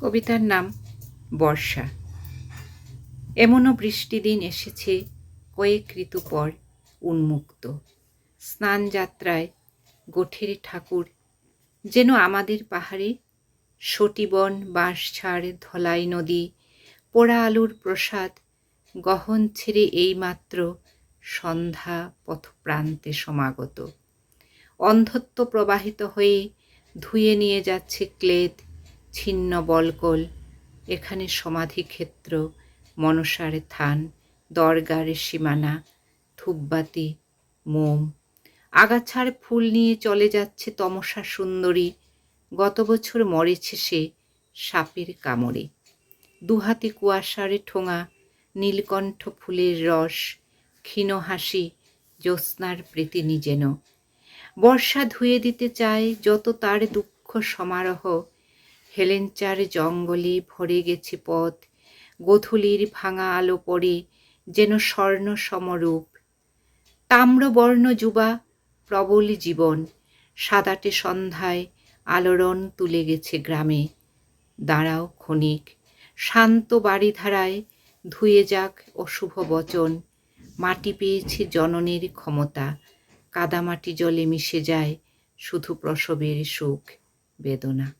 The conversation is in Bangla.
কবিতার নাম বর্ষা। এমনও বৃষ্টিদিন এসেছে, কয়েক ঋতু পর উন্মুক্ত। স্নান যাত্রায় গোঠের ঠাকুর যেন আমাদের পাহাড়ে, সটিবন বাঁশঝাড় ধলাই নদী, পোড়া আলুর প্রসাদ, গহন ছেড়ে এইমাত্র সন্ধ্যা পথপ্রান্তে সমাগত। অন্ধত্ব প্রবাহিত হয়ে ধুয়ে নিয়ে যাচ্ছে ক্লেদ ছিন্ন বলকল, এখানে সমাধিক্ষেত্র, মনসার থান, দরগারে সীমানা, ধূপবাতি, মোম। আগাছার ফুল নিয়ে চলে যাচ্ছে তমসা সুন্দরী, গত বছর মরেছে সে সাপের কামড়ে। দুহাতে কুয়াশারে ঠোঙা, নীলকণ্ঠ ফুলের রস, ক্ষীণ হাসি, জ্যোৎস্নার প্রীতিনি যেন। বর্ষা ধুয়ে দিতে চায় যত তার দুঃখ সমারোহ হেলেঞ্চার জঙ্গলে ভরে গেছে পথ। গোধূলির ভাঙা আলো পড়ে যেন স্বর্ণ সমরূপ। তাম্রবর্ণ যুবা, প্রবল জীবন। সাদাটে সন্ধ্যায় আলোড়ন তুলে গেছে গ্রামে। দাঁড়াও ক্ষণিক, শান্ত বাড়িধারায় ধুয়ে যাক অশুভ বচন। মাটি পেয়েছে জননের ক্ষমতা। কাদামাটি জলে মিশে যায় শুধু প্রসবের সুখ, বেদনা।